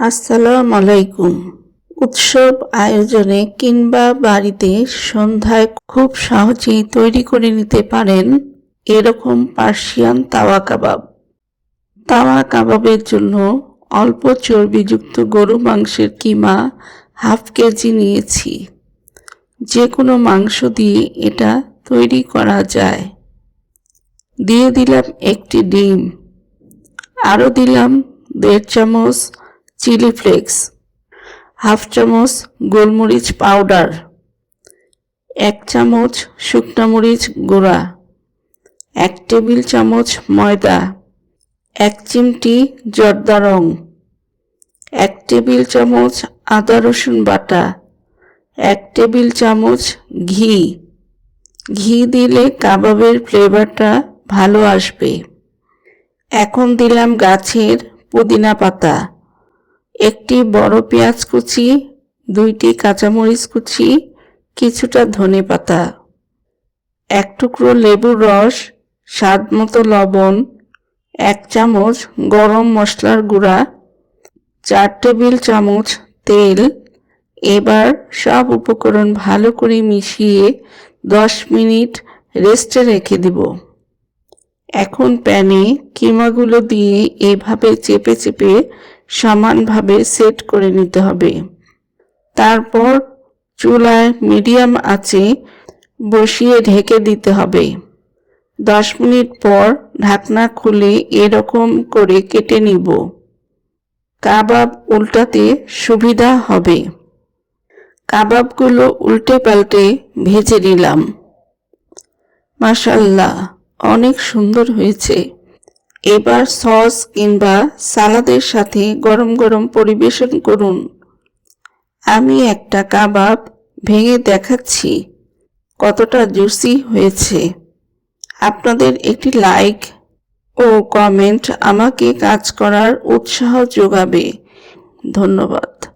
আসসালামু আলাইকুম। উৎসব আয়োজনে কিংবা বাড়িতে সন্ধ্যায় খুব সহজেই তৈরি করে নিতে পারেন এরকম পার্সিয়ান তাওয়া কাবাব। তাওয়া কাবাবের জন্য অল্প চর্বিযুক্ত গরু মাংসের কিমা হাফ কেজি নিয়েছি। যে কোনো মাংস দিয়ে এটা তৈরি করা যায়। দিয়ে দিলাম একটি ডিম। আরও দিলাম দেড় চামচ চিলি ফ্লেক্স, হাফ চামচ গোলমরিচ পাউডার, এক চামচ শুকনা মরিচ গুঁড়া, এক টেবিল চামচ ময়দা, এক চিমটি জর্দা রং, এক টেবিল চামচ আদা রসুন বাটা, এক টেবিল চামচ ঘি। ঘি দিলে কাবাবের ফ্লেভারটা ভালো আসবে। এখন দিলাম গাছের পুদিনা পাতা। একটি বড় পেঁয়াজ কুচি, দুইটি কাঁচামরিচ কুচি, কিছুটা ধনে পাতা, এক টুকরো লেবুর রস, স্বাদ মতো লবণ, এক চামচ গরম মশলার গুঁড়া, চার টেবিল চামচ তেল। এবার সব উপকরণ ভালো করে মিশিয়ে দশ মিনিট রেস্টে রেখে দিব। এখন প্যানে কিমাগুলো দিয়ে এভাবে চেপে চেপে সমানভাবে সেট করে নিতে হবে। তারপর চুলায় মিডিয়াম আঁচে বসিয়ে ঢেকে দিতে হবে। দশ মিনিট পর ঢাকনা খুলে এরকম করে কেটে নিব। কাবাব উল্টাতে সুবিধা হবে। কাবাবগুলো উল্টে পাল্টে ভেজে নিলাম। মাশাল্লাহ অনেক সুন্দর হয়েছে। এবার সস কিংবা সালাদের সাথে গরম গরম পরিবেশন করুন। আমি একটা কাবাব ভেঙে দেখাচ্ছি। কতটা জুসি হয়েছে। আপনাদের একটি লাইক ও কমেন্ট আমাকে কাজ করার উৎসাহ যোগাবে। ধন্যবাদ।